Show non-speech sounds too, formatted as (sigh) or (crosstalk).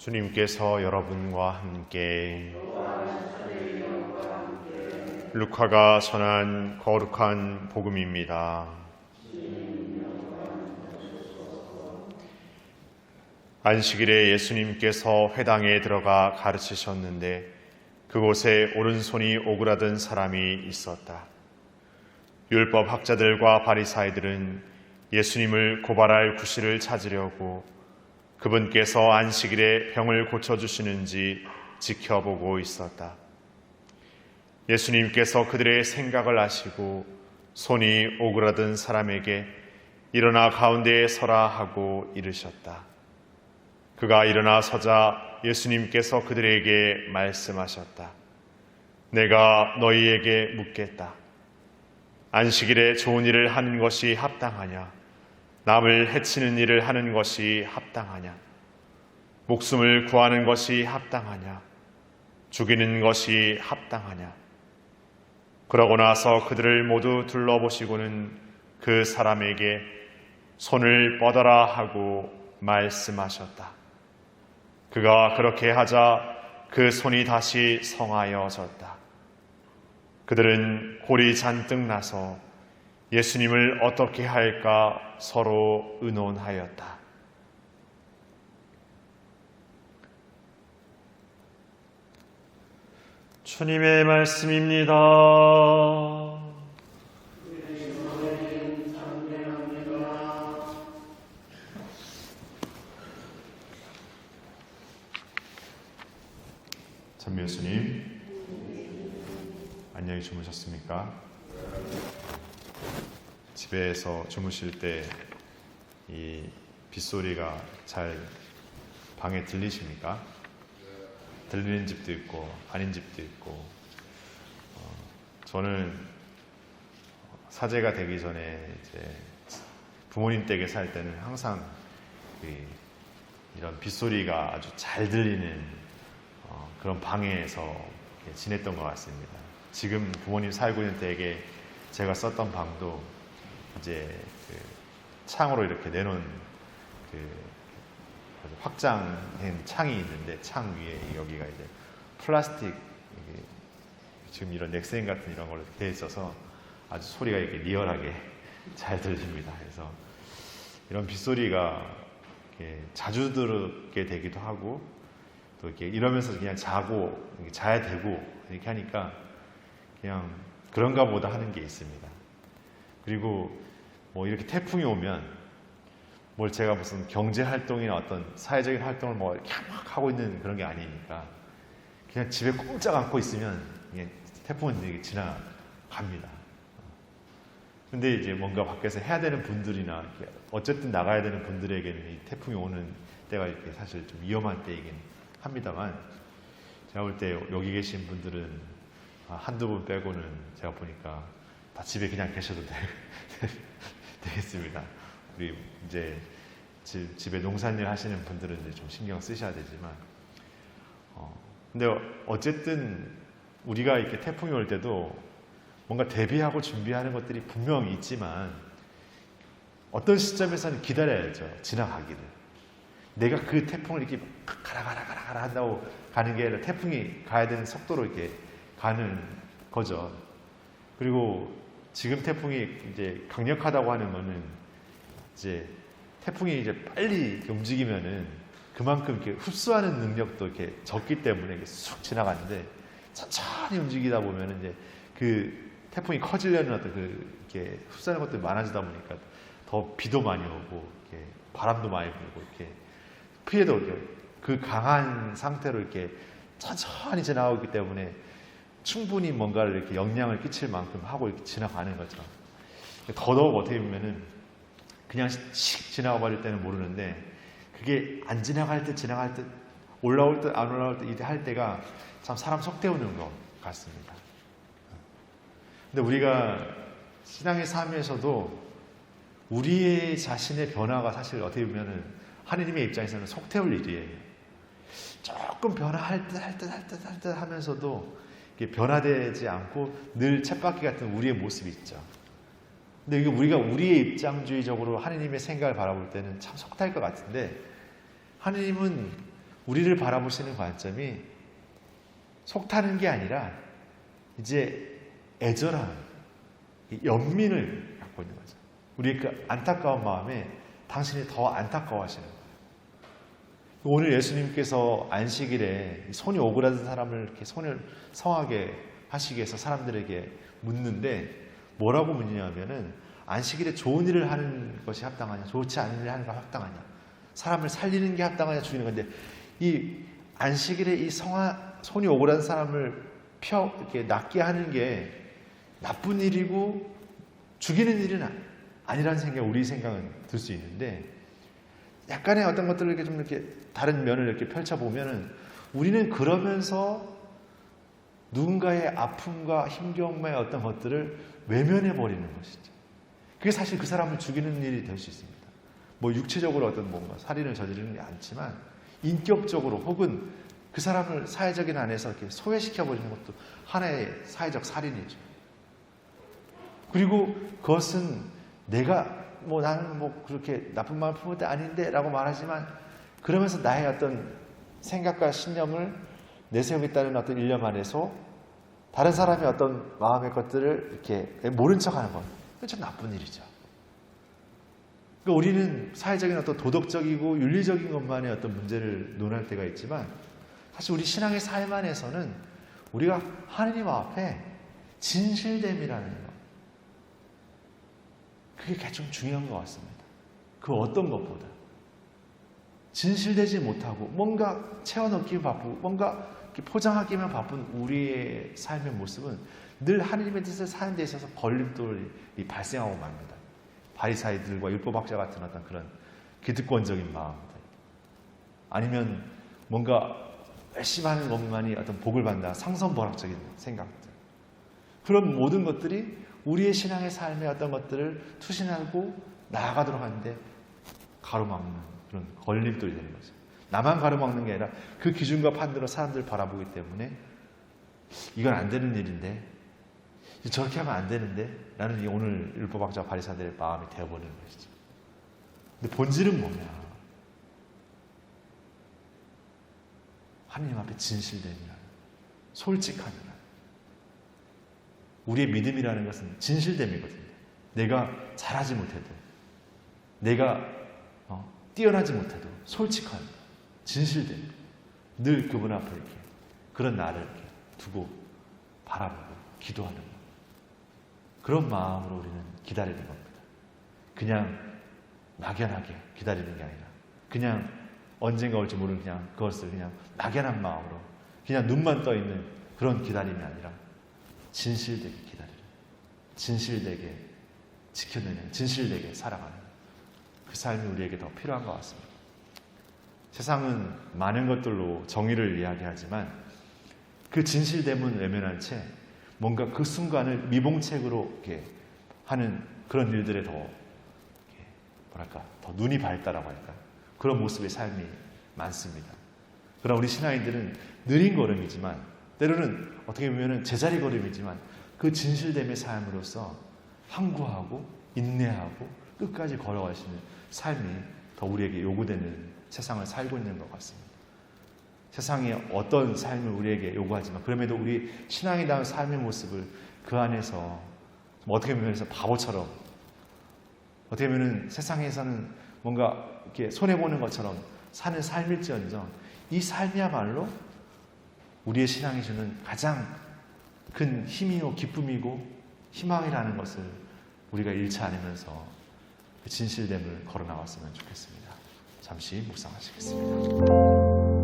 주님께서 여러분과 함께 루카가 전한 거룩한 복음입니다. 안식일에 예수님께서 회당에 들어가 가르치셨는데 그곳에 오른손이 오그라든 사람이 있었다. 율법 학자들과 바리사이들은 예수님을 고발할 구실을 찾으려고 그분께서 안식일에 병을 고쳐주시는지 지켜보고 있었다. 예수님께서 그들의 생각을 아시고 손이 오그라든 사람에게 일어나 가운데에 서라 하고 이르셨다. 그가 일어나 서자 예수님께서 그들에게 말씀하셨다. 내가 너희에게 묻겠다. 안식일에 좋은 일을 하는 것이 합당하냐? 남을 해치는 일을 하는 것이 합당하냐? 목숨을 구하는 것이 합당하냐? 죽이는 것이 합당하냐? 그러고 나서 그들을 모두 둘러보시고는 그 사람에게 손을 뻗어라 하고 말씀하셨다. 그가 그렇게 하자 그 손이 다시 성하여졌다. 그들은 골이 잔뜩 나서 예수님을 어떻게 할까 서로 의논하였다. 주님의 말씀입니다. 참미 예수님, 안녕히 주무셨습니까? 집에서 주무실 때 이 빗소리가 잘 방에 들리십니까? 들리는 집도 있고 아닌 집도 있고 어, 저는 사제가 되기 전에 이제 부모님 댁에 살 때는 항상 이, 이런 빗소리가 아주 잘 들리는 어, 그런 방에서 지냈던 것 같습니다. 지금 부모님 살고 있는 댁에 제가 썼던 방도 이제 그 창으로 이렇게 내놓은 그 확장된 창이 있는데 창 위에 여기가 이제 플라스틱 지금 이런 넥센 같은 이런 걸로 되어 있어서 아주 소리가 이렇게 리얼하게 (laughs) 잘 들립니다. 그래서 이런 빗소리가 자주 들게 되기도 하고 또 이렇게 이러면서 그냥 자고 자야 되고 이렇게 하니까 그냥 그런가 보다 하는 게 있습니다. 그리고 뭐 이렇게 태풍이 오면 뭘 제가 무슨 경제 활동이나 어떤 사회적인 활동을 뭐 이렇게 막 하고 있는 그런 게 아니니까 그냥 집에 꼼짝 않고 있으면 태풍은 이게 지나갑니다. 근데 이제 뭔가 밖에서 해야 되는 분들이나 어쨌든 나가야 되는 분들에게는 이 태풍이 오는 때가 이렇게 사실 좀 위험한 때이긴 합니다만 제가 볼 때 여기 계신 분들은 아, 한두 분 빼고는 제가 보니까 다 집에 그냥 계셔도 되, (laughs) 되겠습니다. 우리 이제 집, 집에 농산일 하시는 분들은 이제 좀 신경 쓰셔야 되지만, 어, 근데 어쨌든 우리가 이렇게 태풍이 올 때도 뭔가 대비하고 준비하는 것들이 분명히 있지만 어떤 시점에서는 기다려야죠. 지나가기를. 내가 그 태풍을 이렇게 가라 가라 가라 가라 한다고 가는 게 아니라 태풍이 가야 되는 속도로 이렇게 가는 거죠. 그리고 지금 태풍이 이제 강력하다고 하는 거는 이제 태풍이 이제 빨리 움직이면은 그만큼 이렇게 흡수하는 능력도 이렇게 적기 때문에 이렇게 쑥 지나가는데 천천히 움직이다 보면은 이제 그 태풍이 커지려는 어떤 그 이렇게 흡수하는 것들이 많아지다 보니까 더 비도 많이 오고 이렇게 바람도 많이 불고 이렇게 피해도 이렇게 그 강한 상태로 이렇게 천천히 지나가기 때문에 충분히 뭔가를 이렇게 영향을 끼칠 만큼 하고 이렇게 지나가는 거죠. 더더욱 어떻게 보면은 그냥 씩 지나가 버릴 때는 모르는데 그게 안 지나갈 때 지나갈 때 올라올 때 안 올라올 때 이때 할 때가 참 사람 속 태우는 것 같습니다. 근데 우리가 신앙의 삶에서도 우리의 자신의 변화가 사실 어떻게 보면은 하느님의 입장에서는 속 태울 일이에요. 조금 변화할 듯 할 듯 할 듯 할 듯 하면서도 변화되지 않고 늘 쳇바퀴 같은 우리의 모습이 있죠. 근데 이게 우리가 우리의 입장주의적으로 하느님의 생각을 바라볼 때는 참 속탈 것 같은데 하느님은 우리를 바라보시는 관점이 속타는 게 아니라 이제 애절한 이 연민을 갖고 있는 거죠. 우리의 그 안타까운 마음에 당신이 더 안타까워하시는 거예요. 오늘 예수님께서 안식일에 손이 오그라든 사람을 이렇게 손을 성하게 하시기 위해서 사람들에게 묻는데 뭐라고 묻냐면은 안식일에 좋은 일을 하는 것이 합당하냐, 좋지 않은 일을 하는 게 합당하냐, 사람을 살리는 게 합당하냐 죽이는 건데 이 안식일에 이 성화 손이 오그라든 사람을 펴 이렇게 낫게 하는 게 나쁜 일이고 죽이는 일은 아- 아니라는 생각, 우리 생각은 들 수 있는데 약간의 어떤 것들을 이렇게 좀 이렇게 다른 면을 이렇게 펼쳐 보면은 우리는 그러면서 누군가의 아픔과 힘겨움의 어떤 것들을 외면해 버리는 것이죠. 그게 사실 그 사람을 죽이는 일이 될 수 있습니다. 뭐 육체적으로 어떤 뭔가 살인을 저지르는 게 않지만 인격적으로 혹은 그 사람을 사회적인 안에서 이렇게 소외시켜 버리는 것도 하나의 사회적 살인이죠. 그리고 그것은 내가 뭐 나는 뭐 그렇게 나쁜 마음 품을 때 아닌데 라고 말하지만 그러면서 나의 어떤 생각과 신념을 내세우겠다는 어떤 일념 안에서 다른 사람의 어떤 마음의 것들을 이렇게 모른 척 하는 것, 그건 참 나쁜 일이죠. 그러니까 우리는 사회적인 어떤 도덕적이고 윤리적인 것만의 어떤 문제를 논할 때가 있지만 사실 우리 신앙의 삶 안에서는 우리가 하느님 앞에 진실됨이라는 것, 그게 가장 중요한 것 같습니다. 그 어떤 것보다. 진실되지 못하고 뭔가 채워넣기 바쁘고 뭔가 포장하기만 바쁜 우리의 삶의 모습은 늘 하나님의 뜻을 사는 데 있어서 걸림돌이 발생하고 맙니다. 바리사이들과 율법학자 같은 어떤 그런 기득권적인 마음들 아니면 뭔가 열심히 하는 것만이 어떤 복을 받는다 상선벌학적인 생각들 그런 모든 것들이 우리의 신앙의 삶의 어떤 것들을 투신하고 나아가도록 하는데 가로막는 그런 걸림돌이 되는 거죠. 나만 가로막는 게 아니라 그 기준과 판단으로 사람들을 바라보기 때문에 이건 안 되는 일인데 저렇게 하면 안 되는데 이 오늘 율법학자 바리사들의 마음이 되어버리는 것이죠. 근데 본질은 뭐냐? 하나님 앞에 진실됨이라는 솔직함이라는 우리의 믿음이라는 것은 진실됨이거든요. 내가 잘하지 못해도 내가 어, 뛰어나지 못해도 솔직한 진실됨 늘 그분 앞에 이렇게 그런 나를 이렇게 두고 바라보고 기도하는 것 그런 마음으로 우리는 기다리는 겁니다. 그냥 막연하게 기다리는 게 아니라 그냥 언젠가 올지 모르는 그냥 그것을 그냥 막연한 마음으로 그냥 눈만 떠 있는 그런 기다림이 아니라 진실되게 기다리는 진실되게 지켜내는 진실되게 살아가는 그 삶이 우리에게 더 필요한 것 같습니다. 세상은 많은 것들로 정의를 이야기하지만 그 진실됨은 외면한 채 뭔가 그 순간을 미봉책으로 이렇게 하는 그런 일들에 더 뭐랄까 더 눈이 밝다라고 할까 그런 모습의 삶이 많습니다. 그러나 우리 신앙인들은 느린 걸음이지만 때로는 어떻게 보면 제자리 걸음이지만 그 진실됨의 삶으로서 항구하고 인내하고 끝까지 걸어가시는 삶이 더 우리에게 요구되는 세상을 살고 있는 것 같습니다. 세상이 어떤 삶을 우리에게 요구하지만 그럼에도 우리 신앙이 다운 삶의 모습을 그 안에서 좀 어떻게 보면 바보처럼 어떻게 보면 세상에서는 뭔가 이렇게 손해 보는 것처럼 사는 삶일지언정 이 삶이야말로 우리의 신앙이 주는 가장 큰 힘이요 기쁨이고 희망이라는 것을 우리가 잃지 않으면서 그 진실됨을 걸어 나갔으면 좋겠습니다. 잠시 묵상하시겠습니다.